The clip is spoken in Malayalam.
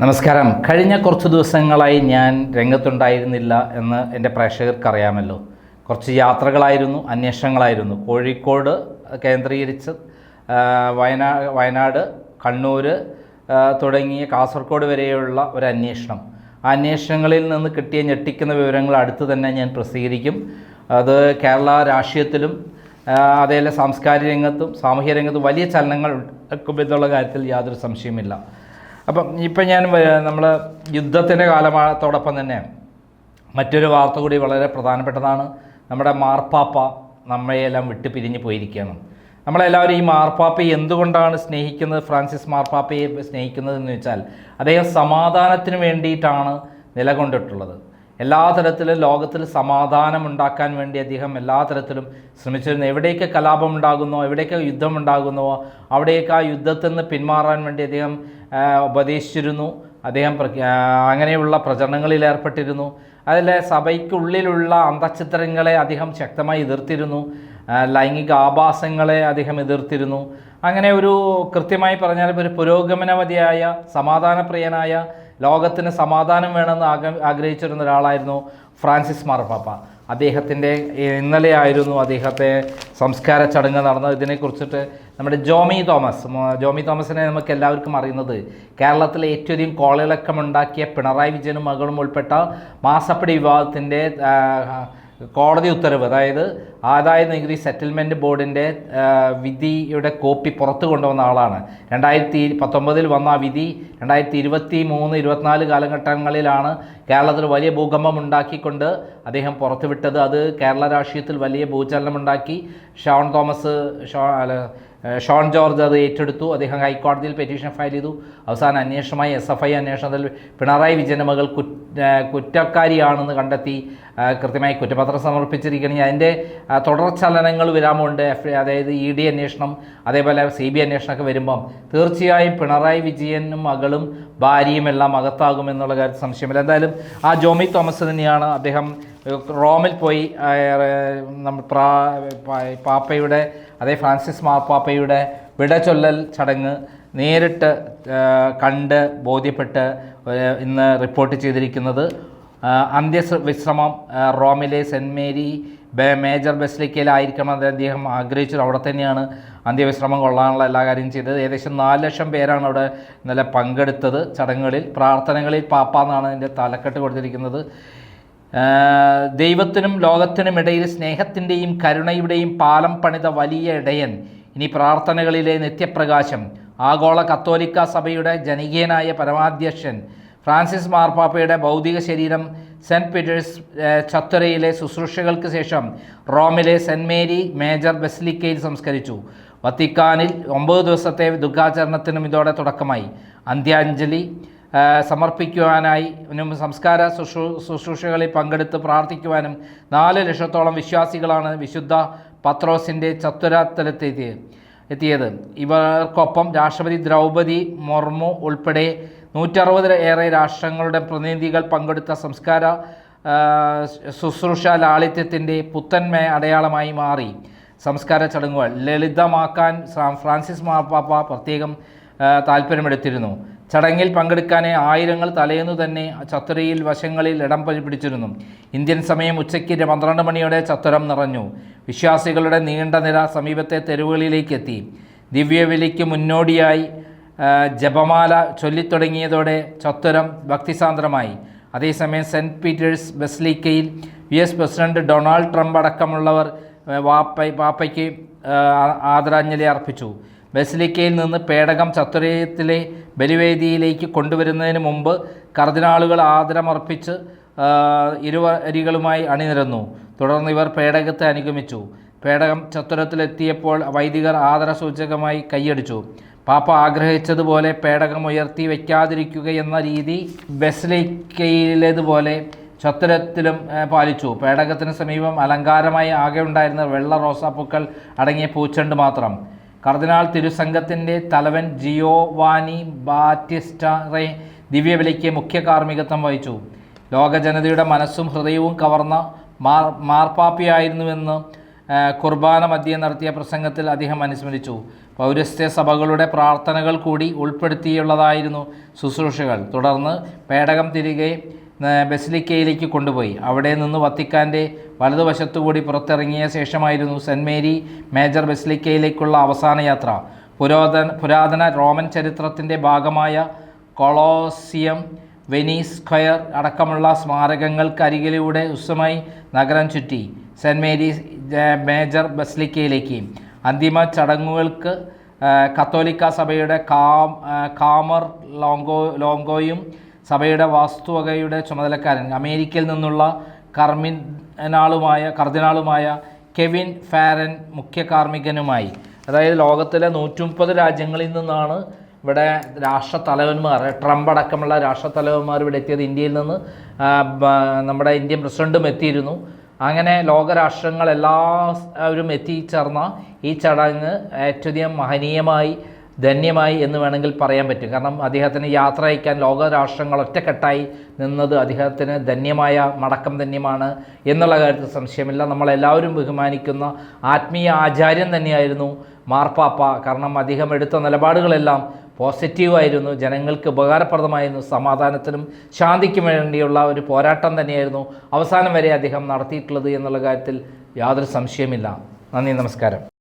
നമസ്കാരം. കഴിഞ്ഞ കുറച്ച് ദിവസങ്ങളായി ഞാൻ രംഗത്തുണ്ടായിരുന്നില്ല എന്ന് എന്റെ പ്രേക്ഷകർക്ക് അറിയാമല്ലോ കുറച്ച് യാത്രകളായിരുന്നു അന്വേഷണങ്ങളായിരുന്നു. കോഴിക്കോട് കേന്ദ്രീകരിച്ച് വയനാ വയനാട് കണ്ണൂർ തുടങ്ങിയ കാസർഗോഡ് വരെയുള്ള ഒരു അന്വേഷണം. ആ അന്വേഷണങ്ങളിൽ നിന്ന് കിട്ടിയ ഞെട്ടിക്കുന്ന വിവരങ്ങൾ അടുത്ത് തന്നെ ഞാൻ പ്രസിദ്ധീകരിക്കും. അത് കേരള രാഷ്ട്രീയത്തിലും അതേപോലെ സാംസ്കാരിക രംഗത്തും സാമൂഹ്യ രംഗത്തും വലിയ ചലനങ്ങൾ എന്നുള്ള കാര്യത്തിൽ യാതൊരു സംശയമില്ല അപ്പം ഇപ്പം ഞാൻ നമ്മൾ യുദ്ധത്തിന്റെ കാലത്തോടൊപ്പം തന്നെ മറ്റൊരു വാർത്ത കൂടി വളരെ പ്രധാനപ്പെട്ടതാണ്. നമ്മുടെ മാർപ്പാപ്പ നമ്മയെല്ലാം വിട്ട് പിരിഞ്ഞു പോയിരിക്കുകയാണ്. നമ്മളെല്ലാവരും ഈ മാർപ്പാപ്പയെ എന്തുകൊണ്ടാണ് സ്നേഹിക്കുന്നത്? ഫ്രാൻസിസ് മാർപ്പാപ്പയെ സ്നേഹിക്കുന്നത് എന്ന് വെച്ചാൽ അദ്ദേഹം സമാധാനത്തിന് വേണ്ടിയിട്ടാണ് നിലകൊണ്ടിട്ടുള്ളത്. എല്ലാ തരത്തിലും ലോകത്തിൽ സമാധാനം ഉണ്ടാക്കാൻ വേണ്ടി അദ്ദേഹം എല്ലാ തരത്തിലും ശ്രമിച്ചിരുന്നു. എവിടെയൊക്കെ കലാപം ഉണ്ടാകുന്നോ എവിടെയൊക്കെ യുദ്ധം ഉണ്ടാകുന്നുവോ അവിടെയൊക്കെ ആ യുദ്ധത്തിൽ നിന്ന് പിന്മാറാൻ വേണ്ടി അദ്ദേഹം ഉപദേശിച്ചിരുന്നു. അദ്ദേഹം അങ്ങനെയുള്ള പ്രചരണങ്ങളിൽ ഏർപ്പെട്ടിരുന്നു. അതിൽ സഭയ്ക്കുള്ളിലുള്ള അന്തചിത്രങ്ങളെ അദ്ദേഹം ശക്തമായി എതിർത്തിരുന്നു. ലൈംഗിക ആഭാസങ്ങളെ അദ്ദേഹം എതിർത്തിരുന്നു. അങ്ങനെ ഒരു കൃത്യമായി പറഞ്ഞാൽ ഒരു പുരോഗമനവതിയായ സമാധാനപ്രിയനായ ലോകത്തിന് സമാധാനം വേണമെന്ന് ആഗ്ര ആഗ്രഹിച്ചിരുന്ന ഒരാളായിരുന്നു ഫ്രാൻസിസ് മാർപ്പാപ്പ അദ്ദേഹത്തിന്റെ ഇന്നലെ ആയിരുന്നു അദ്ദേഹത്തെ സംസ്കാര ചടങ്ങ് നടന്നത്. ഇതിനെക്കുറിച്ചിട്ട് നമ്മുടെ ജോമി തോമസ് ജോമി തോമസിനെ നമുക്ക് എല്ലാവർക്കും അറിയുന്നത് കേരളത്തിലെ ഏറ്റവും അധികം കോളിളക്കമുണ്ടാക്കിയ പിണറായി വിജയനും മകളും ഉൾപ്പെട്ട മാസപ്പടി വിവാദത്തിന്റെ കോടതി ഉത്തരവ് അതായത് ആദായ നികുതി സെറ്റിൽമെന്റ് ബോർഡിന്റെ വിധിയുടെ കോപ്പി പുറത്തു കൊണ്ടുവന്ന ആളാണ്. രണ്ടായിരത്തി പത്തൊമ്പതിൽ വന്ന ആ വിധി രണ്ടായിരത്തി ഇരുപത്തി മൂന്ന് ഇരുപത്തിനാല് കാലഘട്ടങ്ങളിലാണ് കേരളത്തിൽ വലിയ ഭൂകമ്പം ഉണ്ടാക്കിക്കൊണ്ട് അദ്ദേഹം പുറത്തുവിട്ടത്. അത് കേരള രാഷ്ട്രീയത്തിൽ വലിയ ഭൂചലനമുണ്ടാക്കി. ഷോൺ തോമസ് ഷോ ഷോൺ ജോർജ് അത് ഏറ്റെടുത്തു. അദ്ദേഹം ഹൈക്കോടതിയിൽ പെറ്റീഷൻ ഫയൽ ചെയ്തു. അവസാന അന്വേഷണമായി എസ് എഫ് ഐ അന്വേഷണത്തിൽ പിണറായി വിജയന്റെ മകൾ കുറ്റക്കാരിയാണെന്ന് കണ്ടെത്തി കൃത്യമായി കുറ്റപത്രം സമർപ്പിച്ചിരിക്കുകയാണെങ്കിൽ അതിന്റെ തുടർചലനങ്ങൾ വരാമുണ്ട് അതായത് ഇ ഡി അന്വേഷണം അതേപോലെ സി ബി അന്വേഷണമൊക്കെ വരുമ്പം തീർച്ചയായും പിണറായി വിജയനും മകളും ഭാര്യയും എല്ലാം അകത്താകുമെന്നുള്ള കാര്യത്തിൽ സംശയമില്ല. എന്തായാലും ആ ജോമി തോമസ് തന്നെയാണ് അദ്ദേഹം റോമിൽ പോയി നമ്മൾ പ്രാ പാപ്പയുടെ അതേ ഫ്രാൻസിസ് മാർപ്പാപ്പയുടെ വിട ചൊല്ലൽ ചടങ്ങ് നേരിട്ട് കണ്ട് ബോധ്യപ്പെട്ട് ഇന്ന് റിപ്പോർട്ട് ചെയ്തിരിക്കുന്നത് അന്ത്യ വിശ്രമം റോമിലെ സെന്റ് മേരി മേജർ ബെസ്ലിക്കയിലായിരിക്കണം അത് അദ്ദേഹം ആഗ്രഹിച്ചത് അവിടെ തന്നെയാണ് അന്ത്യവിശ്രമം കൊള്ളാനുള്ള എല്ലാ കാര്യം ചെയ്തത്. ഏകദേശം നാല് ലക്ഷം പേരാണ് അവിടെ ഇന്നലെ പങ്കെടുത്തത് ചടങ്ങുകളിൽ. പ്രാർത്ഥനകളിൽ പാപ്പ എന്നാണ് അതിന്റെ തലക്കെട്ട് കൊടുത്തിരിക്കുന്നത്. ദൈവത്തിനും ലോകത്തിനും ഇടയിൽ സ്നേഹത്തിന്റെയും കരുണയുടെയും പാലം പണിത വലിയ ഇടയൻ. ഇനി പ്രാർത്ഥനകളിലെ നിത്യപ്രകാശം. ആഗോള കത്തോലിക്ക സഭയുടെ ജനകീയനായ പരമാധ്യക്ഷൻ ഫ്രാൻസിസ് മാർപ്പാപ്പയുടെ ഭൗതിക ശരീരം സെന്റ് പീറ്റേഴ്സ് ചത്തുരയിലെ ശുശ്രൂഷകൾക്ക് ശേഷം റോമിലെ സെന്റ് മേരി മേജർ ബെസ്ലിക്കയിൽ സംസ്കരിച്ചു. വത്തിക്കാനിൽ ഒമ്പത് ദിവസത്തെ ദുഃഖാചരണത്തിനും ഇതോടെ തുടക്കമായി. അന്ത്യാഞ്ജലി സമർപ്പിക്കുവാനായി സംസ്കാര ശുശ്രൂ ശുശ്രൂഷകളിൽ പങ്കെടുത്ത് പ്രാർത്ഥിക്കുവാനും നാല് ലക്ഷത്തോളം വിശ്വാസികളാണ് വിശുദ്ധ പത്രോസിന്റെ ചത്തുരാത്തലത്തെത്തിയത് എത്തിയത്. ഇവർക്കൊപ്പം രാഷ്ട്രപതി ദ്രൗപദി മുർമു ഉൾപ്പെടെ നൂറ്ററുപതിൽ ഏറെ രാഷ്ട്രങ്ങളുടെ പ്രതിനിധികൾ പങ്കെടുത്ത സംസ്കാര ശുശ്രൂഷ ലാളിത്യത്തിന്റെ പുത്തന്മ അടയാളമായി മാറി. സംസ്കാര ചടങ്ങുകൾ ലളിതമാക്കാൻ ഫ്രാൻസിസ് മാർപ്പാപ്പ പ്രത്യേകം താല്പര്യമെടുത്തിരുന്നു ചടങ്ങിൽ പങ്കെടുക്കാനെ ആയിരങ്ങൾ തലേന്നു തന്നെ ചത്തുരയിൽ വശങ്ങളിൽ ഇടം പിടിച്ചിരുന്നു. ഇന്ത്യൻ സമയം ഉച്ചയ്ക്ക് പന്ത്രണ്ട് മണിയോടെ ചത്തുരം നിറഞ്ഞു. വിശ്വാസികളുടെ നീണ്ട നിര സമീപത്തെ തെരുവുകളിലേക്ക് എത്തി. ദിവ്യവിലിക്ക് മുന്നോടിയായി ജപമാല ചൊല്ലിത്തുടങ്ങിയതോടെ ചത്തുരം ഭക്തിസാന്ദ്രമായി. അതേസമയം Saint Peter's ബെസ്ലിക്കയിൽ U S. President Donald Trump അടക്കമുള്ളവർ വാപ്പ പാപ്പയ്ക്ക് ആദരാഞ്ജലി അർപ്പിച്ചു. ബസിലിക്കയിൽ നിന്ന് പേടകം ചത്തുരയത്തിലെ ബലിവേദിയിലേക്ക് കൊണ്ടുവരുന്നതിന് മുമ്പ് കർദിനാളുകൾ ആദരമർപ്പിച്ച് ഇരുവരികളുമായി അണിനിരന്നു. തുടർന്ന് ഇവർ പേടകത്തെ അനുഗമിച്ചു. പേടകം ചത്തുരത്തിലെത്തിയപ്പോൾ വൈദികർ ആദരസൂചകമായി കൈയടിച്ചു. പാപ്പ ആഗ്രഹിച്ചതുപോലെ പേടകം ഉയർത്തി വയ്ക്കാതിരിക്കുക എന്ന രീതി ബെസ്ലിക്കയിലേതുപോലെ ചത്തുരത്തിലും പാലിച്ചു. പേടകത്തിന് സമീപം അലങ്കാരമായി ആകെ ഉണ്ടായിരുന്ന വെള്ള റോസാപ്പൂക്കൾ അടങ്ങിയ പൂച്ചെണ്ട് മാത്രം. കർദിനാൾ തിരുസംഘത്തിന്റെ തലവൻ ജിയോവാനി ബാറ്റിസ്റ്ററെ ദിവ്യബലിക്ക് മുഖ്യ കാർമ്മികത്വം വഹിച്ചു. ലോകജനതയുടെ മനസ്സും ഹൃദയവും കവർന്ന മാർ മാർപ്പാപ്പിയായിരുന്നുവെന്ന് കുർബാന മധ്യേ നടത്തിയ പ്രസംഗത്തിൽ അദ്ദേഹം അനുസ്മരിച്ചു. പൗരസ്ത്യ സഭകളുടെ പ്രാർത്ഥനകൾ കൂടി ഉൾപ്പെടുത്തിയുള്ളതായിരുന്നു ശുശ്രൂഷകൾ. തുടർന്ന് പേടകം തിരികെ ബസിലിക്കയിലേക്ക് കൊണ്ടുപോയി. അവിടെ നിന്ന് വത്തിക്കാന്റെ വലതുവശത്തുകൂടി പുറത്തിറങ്ങിയ ശേഷമായിരുന്നു സെന്റ് മേരി മേജർ ബസിലിക്കയിലേക്കുള്ള അവസാന യാത്ര. പുരാതന പുരാതന റോമൻ ചരിത്രത്തിന്റെ ഭാഗമായ കൊളോസിയം വെനീസ് സ്ക്വയർ അടക്കമുള്ള സ്മാരകങ്ങൾക്കരികിലൂടെ ഉസ്സമായി നഗരം ചുറ്റി സെന്റ് മേരി മേജർ ബസ്ലിക്കയിലേക്ക്. അന്തിമ ചടങ്ങുകൾക്ക് കത്തോലിക്ക സഭയുടെ കാം കാമർ ലോങ്കോ ലോങ്കോയും സഭയുടെ വാസ്തുവകയുടെ ചുമതലക്കാരൻ അമേരിക്കയിൽ നിന്നുള്ള കർമിനാളുമായ കർദിനാളുമായ കെവിൻ ഫാരൻ മുഖ്യ കാർമ്മികനുമായി. അതായത് ലോകത്തിലെ നൂറ്റിമുപ്പത് രാജ്യങ്ങളിൽ നിന്നാണ് ഇവിടെ രാഷ്ട്രത്തലവന്മാർ ട്രംപ് അടക്കമുള്ള രാഷ്ട്രത്തലവന്മാർ ഇവിടെ എത്തിയത്. ഇന്ത്യയിൽ നിന്ന് നമ്മുടെ ഇന്ത്യൻ പ്രസിഡന്റും എത്തിയിരുന്നു. അങ്ങനെ ലോകരാഷ്ട്രങ്ങൾ എല്ലാവരും എത്തിച്ചേർന്ന ഈ ചടങ്ങ് ഏറ്റവും മഹനീയമായി ധന്യമായി എന്ന് വേണമെങ്കിൽ പറയാൻ പറ്റും. കാരണം അദ്ദേഹത്തിന് യാത്ര അയക്കാൻ ലോകരാഷ്ട്രങ്ങൾ ഒറ്റക്കെട്ടായി നിന്നത് അദ്ദേഹത്തിന് ധന്യമായ മടക്കം ധന്യമാണ് എന്നുള്ള കാര്യത്തിൽ സംശയമില്ല. നമ്മളെല്ലാവരും ബഹുമാനിക്കുന്ന ആത്മീയ ആചാര്യൻ തന്നെയായിരുന്നു മാർപ്പാപ്പ. കാരണം അദ്ദേഹം എടുത്ത നിലപാടുകളെല്ലാം പോസിറ്റീവായിരുന്നു ജനങ്ങൾക്ക് ഉപകാരപ്രദമായിരുന്നു സമാധാനത്തിനും ശാന്തിക്കും വേണ്ടിയുള്ള ഒരു പോരാട്ടം തന്നെയായിരുന്നു അവസാനം വരെ അദ്ദേഹം നടത്തിയിട്ടുള്ളത് എന്നുള്ള കാര്യത്തിൽ യാതൊരു സംശയമില്ല നന്ദി നമസ്കാരം.